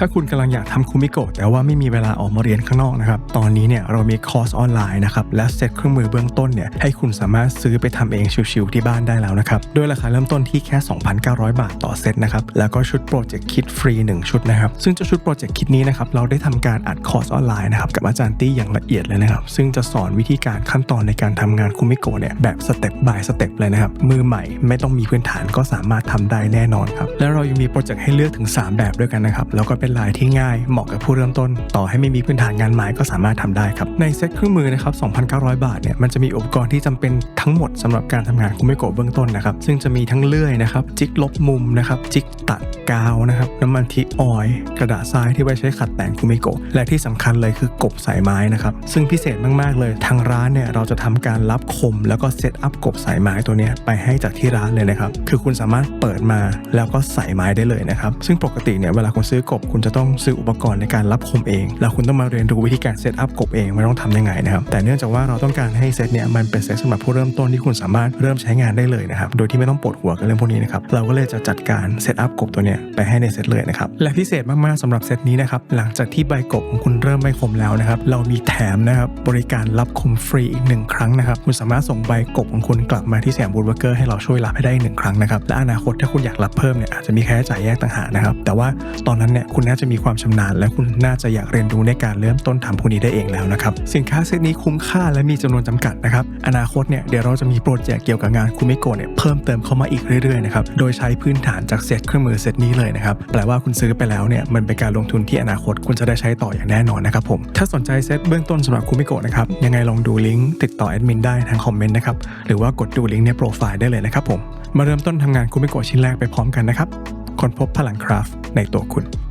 ถ้าคุณกำลังอยากทำคุมิโกะแต่ว่าไม่มีเวลาออกมาเรียนข้างนอกนะครับ ตอนนี้เนี่ยเรามีคอร์สออนไลน์นะครับและเซตเครื่องมือเบื้องต้นเนี่ยให้คุณสามารถซื้อไปทำเองชิวๆที่บ้านได้แล้วนะครับโดยราคาเริ่มต้นที่แค่ 2,900 บาทต่อเซตนะครับแล้วก็ชุดโปรเจกต์คิดฟรี 1 ชุดนะครับซึ่งเจ้าชุดโปรเจกต์คิดนี้นะครับเราได้ทำการอัดคอร์สออนไลน์นะครับกับอาจารย์ตี้อย่างละเอียดเลยนะครับซึ่งจะสอนวิธีการขั้นตอนในการทำงานคุมิโกะเนี่ยแบบสเต็ป by สเต็ปเลยนะครับมือใหม่ไม่ต้องมีพื้นฐานก็สามารถทำได้แน่นอนครับแล้วเรายังมีโปรเจกต์ให้เลือกถึง 3 แบบด้วยกันนะครับแล้วก็เป็นลายที่ง่ายเหมาะกับผู้เริ่มต้น ต่อให้ไม่มีพื้นฐานงานไม้ก็สามารถทำได้ครับในเซ็ตเครื่องมือนะครับ 2,900 บาทเนี่ยมันจะมีอุปกรณ์ที่จำเป็นทั้งหมดสำหรับการทำงานคุมิโกะเบื้องต้นนะครับซึ่งจะมีทั้งเลื่อยนะครับจิกลบมุมนะครับจิกตัดกาวนะครับน้ำมันทิออยกระดาษทรายที่ไว้ใช้ขัดแต่งคุมิโกะและที่สำคัญเลยคือกบสายไม้นะครับซึ่งพิเศษมากๆเลยทางร้านเนี่ยเราจะทำการรับคม แล้วก็เซตอัพกบสายไม้ตัวนี้ไปให้จากที่ร้านเลยนะครับคือคุณสามารถเปิดมาแล้วก็ใส่ไม้ได้เลยนะครับซึ่งปกติเนี่ยเวลาคุณซื้อกบคุุณจะต้องซื้ออุปกรณ์ในการรับคมเอง แล้วคุณต้องมาเรียนรู้วิธีการเซตอัพกบเองว่าต้องทำยังไงนะครับ แต่เนื่องจากว่าเราต้องการให้เซตเนี่ยมันเป็นเซตสำหรับผู้เริ่มต้นที่คุณสามารถเริ่มใช้งานได้เลยนะครับ โดยที่ไม่ต้องปวดหัวกับเรื่องพวกนี้นะครับ เราก็เลยจะจัดการเซตอัพกบตัวเนี้ยไปให้ในเซตเลยนะครับ และพิเศษมากๆสำหรับเซตนี้นะครับ หลังจากที่ใบกบของคุณเริ่มไม่คมแล้วนะครับ เรามีแถมนะครับบริการรับคมฟรีอีกหนึ่งครั้งนะครับ คุณสามารถส่งใบกบของคุณกลับมาที่สมบูธเวอร์เกอร์ให้เราช่วยรับให้ได้หนึ่งครั้งนะครับ และอนาคตถ้าคุณอยากรับเพิ่มเนี่ยอาจจะมีค่าใช้จ่ายแยกต่างหากนะครับ แต่ว่าตอนนั้นเนี่ยคุณน่าจะมีความชำนาญ และคุณน่าจะอยากเรียนรู้ในการเริ่มต้นทำพวกนี้ได้เองแล้วนะครับ สินค้าเซตนี้คุ้มค่าและมีจำนวนจำกัดนะครับ อนาคตเนี่ยเดี๋ยวเราจะมีโปรเจกต์เกี่ยวกับงานคุมิโกะเนี่ยเพิ่มเติมเข้ามาอีกเรื่อยๆนะครับ โดยใช้พื้นฐานจากเซตเครื่องมือเซตนี้เลยนะครับ แปลว่าคุณซื้อไปแล้วเนี่ยมันเป็นการลงทุนที่อนาคตคุณจะได้ใช้ต่ออย่างแน่นอนนะครับผม ถ้าสนใจเซตเบื้องต้นสำหรับคุมิโกะนะครับ ยังไงลองดูลิงก์ติดต่อแอดมินได้ทางคอมเมนต์นะครับ หรือว่ากดดูลิงก์ในโปรไฟล์ได้เลยนะครับผม มาเริ่มต้นทำงานคุมิโกะชิ้นแรกไปพร้อมกันนะครับค้นพบพลังคราฟต์ในตัวคุณ